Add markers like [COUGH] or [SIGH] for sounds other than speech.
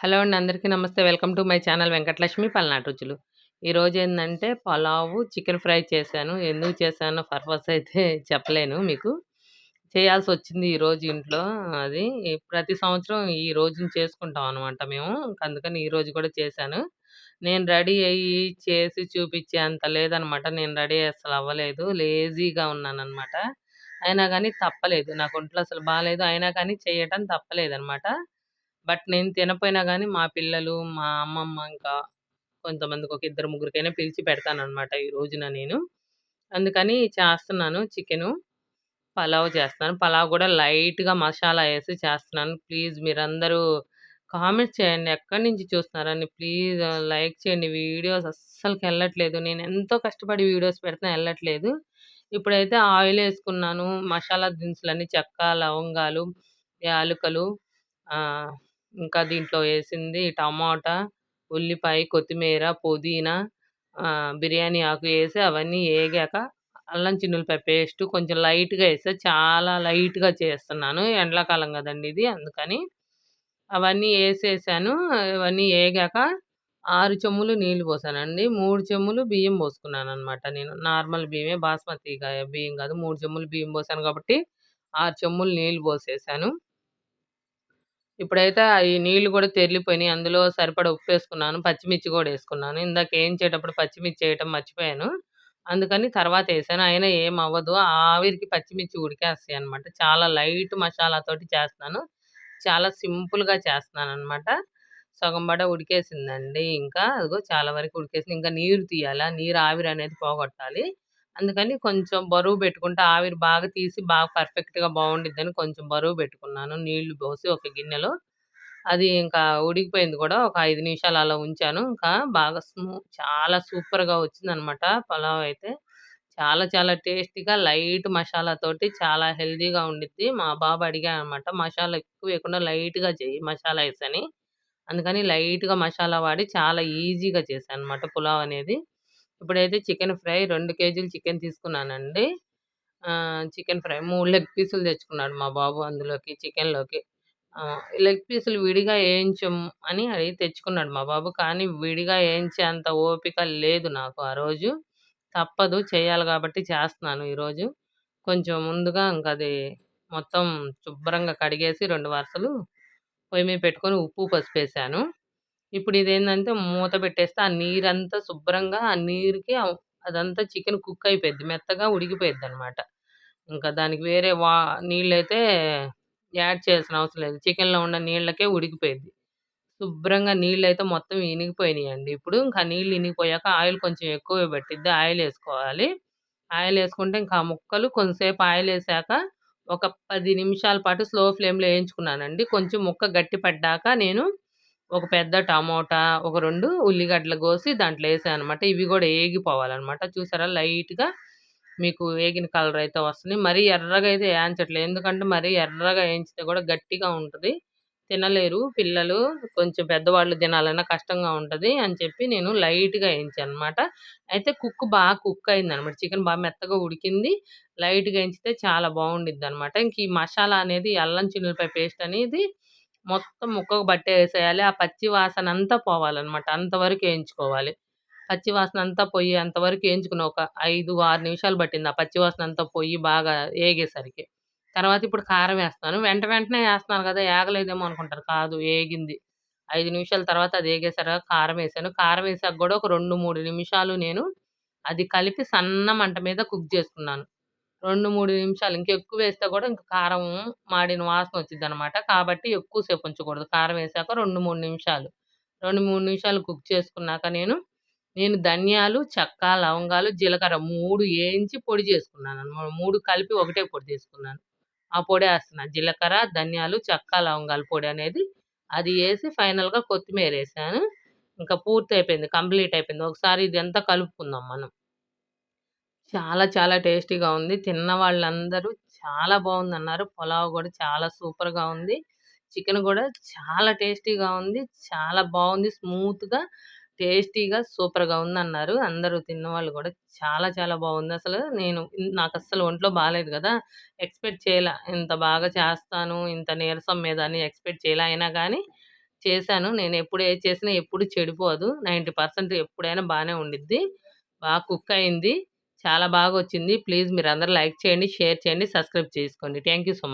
Hello అండి. అందరికీ నమస్తే. Welcome to my channel Venkatalakshmi Palnati రుచులు ఈరోజు ఏంటంటే పలావు చికెన్ ఫ్రై చేశాను. ఎందుకు చేశానో పర్పస్ అయితే [LAUGHS] చెప్పలేను మీకు. చేయాల్సి వచ్చింది ఈరోజు ఇంట్లో అది. ప్రతి సంవత్సరం ఈ రోజుని చేసుకుంటాం అనమాట మేము. అందుకని ఈరోజు కూడా చేశాను. నేను రెడీ అయ్యి చేసి చూపించే అంత లేదనమాట నేను రెడీ అసలు అవ్వలేదు. లేజీగా ఉన్నాను అనమాట అయినా కానీ తప్పలేదు. నాకు ఒంట్లో అసలు బాగాలేదు అయినా కానీ చేయటం తప్పలేదనమాట బట్ నేను తినపోయినా కానీ మా పిల్లలు, మా అమ్మమ్మ ఇంకా కొంతమందికి ఒక ఇద్దరు ముగ్గురికైనా పిలిచి పెడతాననమాట ఈ రోజున నేను. అందుకని చేస్తున్నాను చికెను. పలావ్ చేస్తున్నాను. పలావ్ కూడా లైట్‌గా మసాలా వేసి చేస్తున్నాను. ప్లీజ్ మీరందరూ కామెంట్స్ చేయండి. ఎక్కడి నుంచి చూస్తున్నారని ప్లీజ్ లైక్ చేయండి. వీడియోస్ అస్సలకెళ్ళట్లేదు. నేను ఎంతో కష్టపడి వీడియోస్ పెడుతున్నా వెళ్ళట్లేదు ఇప్పుడైతే ఆయిల్ వేసుకున్నాను మసాలా దినుసులన్నీ చెక్క, లవంగాలు, యాలకులు ఇంకా దీంట్లో వేసింది టమాటా, ఉల్లిపాయ, కొత్తిమీర, పుదీనా, బిర్యానీ ఆకు వేసి అవన్నీ ఏగాక అల్లం చిన్నుల్లిపాయ పేస్ట్ కొంచెం లైట్‌గా వేస్తే చాలా లైట్‌గా చేస్తున్నాను. ఎండాకాలం కదండీ ఇది అందుకని. అవన్నీ వేసేసాను అవన్నీ ఏగాక ఆరు చెమ్ములు నీళ్ళు పోసానండి. మూడు చెమ్ములు బియ్యం పోసుకున్నాను అనమాట నేను. నార్మల్ బియ్యమే బాస్మతి బియ్యం కాదు. మూడు చెమ్ములు బియ్యం పోసాను కాబట్టి ఆరు చెమ్ములు నీళ్ళు పోసేసాను. ఇప్పుడైతే ఈ నీళ్ళు కూడా తెరిలిపోయినాయి అందులో సరిపడా ఉప్పేసుకున్నాను. పచ్చిమిర్చి కూడా వేసుకున్నాను ఇందాక ఏయించేటప్పుడు పచ్చిమిర్చి వేయటం మర్చిపోయాను. అందుకని తర్వాత వేసాను అయినా ఏం అవ్వదు ఆవిరికి పచ్చిమిర్చి ఉడికేస్తాయి అనమాట చాలా లైట్ మసాలాతోటి చేస్తున్నాను. చాలా సింపుల్‌గా చేస్తున్నాను అనమాట సగం బడ ఉడికేసిందండి ఇంకా. అదిగో చాలా వరకు ఉడికేసింది. ఇంకా నీరు తీయాల. నీరు ఆవిరి అనేది పోగొట్టాలి. అందుకని కొంచెం బరువు పెట్టుకుంటే ఆవిరి బాగా తీసి బాగా పర్ఫెక్ట్‌గా బావుండిద్దని కొంచెం బరువు పెట్టుకున్నాను. నీళ్ళు పోసి ఒక గిన్నెలో. అది ఇంకా ఉడికిపోయింది కూడా. ఒక ఐదు నిమిషాలు అలా ఉంచాను. ఇంకా బాగా స్మూ చాలా సూపర్‌గా వచ్చింది అనమాట పలావ్ అయితే. చాలా చాలా టేస్టీగా లైట్ మసాలాతోటి చాలా హెల్దీగా ఉండిద్ది. మా బాబు అడిగాడనమాట. మసాలా ఎక్కువ వేయకుండా లైట్‌గా చేయి మసాలా వేసని అందుకని లైట్‌గా మసాలా వాడి చాలా ఈజీగా చేశాననమాట పులావ్ అనేది. ఇప్పుడైతే చికెన్ ఫ్రై రెండు కేజీలు చికెన్ తీసుకున్నానండి. చికెన్ ఫ్రై మూడు లెగ్ పీసులు తెచ్చుకున్నాడు మా బాబు అందులోకి చికెన్‌లోకి. లెగ్ పీసులు విడిగా వేయించం అని అడిగి తెచ్చుకున్నాడు మా బాబు. కానీ విడిగా ఏయించేంత ఓపిక లేదు నాకు ఆ రోజు. తప్పదు చేయాలి కాబట్టి చేస్తున్నాను ఈరోజు. కొంచెం ముందుగా ఇంకది మొత్తం శుభ్రంగా కడిగేసి రెండు వరుసలు పొయ్యి మీద పెట్టుకొని ఉప్పు, పసిపేసాను ఇప్పుడు ఇదేంటంటే మూత పెట్టేస్తే ఆ నీరంతా శుభ్రంగా ఆ నీరుకి అదంతా చికెన్ కుక్ అయిపోయిద్ది. మెత్తగా ఉడికిపోయింది అనమాట ఇంకా దానికి వేరే వా నీళ్ళైతే యాడ్ చేయాల్సిన అవసరం లేదు. చికెన్‌లో ఉన్న నీళ్ళకే ఉడికిపోయింది శుభ్రంగా నీళ్ళు అయితే మొత్తం ఇనిగిపోయినాయండి. ఇప్పుడు ఇంకా నీళ్ళు ఇనిగిపోయాక ఆయిల్ కొంచెం ఎక్కువ పెట్టిద్ది ఆయిల్ వేసుకోవాలి ఆయిల్ వేసుకుంటే ఇంకా ముక్కలు కొంతసేపు ఆయిల్ వేసాక ఒక పది నిమిషాల పాటు స్లో ఫ్లేమ్‌లో వేయించుకున్నానండి కొంచెం ముక్క గట్టి పడ్డాక నేను ఒక పెద్ద టమోటా, ఒక రెండు ఉల్లిగడ్డలు కోసి దాంట్లో ఏసాననమాట. ఇవి కూడా ఏగిపోవాలనమాట. చూసారా లైట్‌గా మీకు ఏగిన కలర్ అయితే వస్తుంది. మరీ ఎర్రగా అయితే వేయించట్లేదు ఎందుకంటే మరీ ఎర్రగా వేయించితే కూడా గట్టిగా ఉంటుంది తినలేరు పిల్లలు. కొంచెం పెద్దవాళ్ళు తినాలన్నా కష్టంగా ఉంటుంది అని చెప్పి నేను లైట్‌గా వేయించాను అనమాట అయితే కుక్ బాగా కుక్ అయింది అనమాట చికెన్ బాగా మెత్తగా ఉడికింది. లైట్‌గా వేయించితే చాలా బావుండిద్దనమాట. ఇంక ఈ మసాలా అనేది అల్లం చిన్నుల్లిపాయ పేస్ట్ అనేది మొత్తం ముక్కకు బట్టే వేసేయాలి ఆ పచ్చి వాసనంతా పోవాలన్నమాట అంతవరకు వేయించుకోవాలి పచ్చి వాసనంతా పోయి అంతవరకు ఏయించుకున్న ఒక 5, 6 నిమిషాలు పట్టింది. ఆ పచ్చి వాసనంతా పోయి బాగా ఏగేసరికి. తర్వాత ఇప్పుడు కారం వేస్తాను వెంట వెంటనే వేస్తున్నాను కదా! ఏగలేదేమో అనుకుంటారు. కాదు ఏగింది. ఐదు నిమిషాల తర్వాత అది ఏగేసరిగా కారం వేసాను కారం వేసాక కూడా ఒక 2, 3 నిమిషాలు నేను అది కలిపి సన్న మంట మీద కుక్ చేసుకున్నాను. 2, 3 నిమిషాలు ఇంకెక్కువేస్తే కూడా ఇంక కారం మాడిన వాసన వచ్చింది అనమాట కాబట్టి ఎక్కువ సేపు ఉంచకూడదు. కారం వేసాక రెండు మూడు నిమిషాలు. 2, 3 నిమిషాలు కుక్ చేసుకున్నాక నేను, నేను ధనియాలు, చెక్క, లవంగాలు, జీలకర్ర మూడు వేయించి పొడి చేసుకున్నాననమాట. 3 కలిపి ఒకటే పొడి చేసుకున్నాను. ఆ పొడి పొడేస్తున్నా. జీలకర్ర, ధనియాలు, చెక్క, లవంగాలు పొడి అనేది అది వేసి ఫైనల్‌గా కొత్తిమీర వేసాను ఇంకా పూర్తి అయిపోయింది కంప్లీట్ అయిపోయింది. ఒకసారి ఇదంతా కలుపుకుందాం మనం. చాలా చాలా టేస్టీగా ఉంది. తిన్న వాళ్ళందరూ చాలా బాగుంది అన్నారు పులావ్ కూడా చాలా సూపర్‌గా ఉంది. చికెన్ కూడా చాలా టేస్టీగా ఉంది. చాలా బాగుంది స్మూత్‌గా, టేస్టీగా, సూపర్‌గా ఉందన్నారు. అందరూ తిన్నవాళ్ళు కూడా చాలా చాలా బాగుంది అసలు నేను నాకు అస్సలు ఒంట్లో బాగాలేదు కదా ఎక్స్‌పెక్ట్ చేయలే ఇంత బాగా చేస్తాను, ఇంత నీరసం మీద అని ఎక్స్‌పెక్ట్ చేయలే అయినా కానీ చేశాను. నేను ఎప్పుడు ఏది చేసినా ఎప్పుడు చెడిపోదు. 90% ఎప్పుడైనా బాగానే ఉండిద్ది. బాగా కుక్ అయింది. చాలా బాగా వచ్చింది ప్లీజ్ మీరందరూ లైక్ చేయండి, షేర్ చేయండి, సబ్స్క్రైబ్ చేసుకోండి. Thank you so much.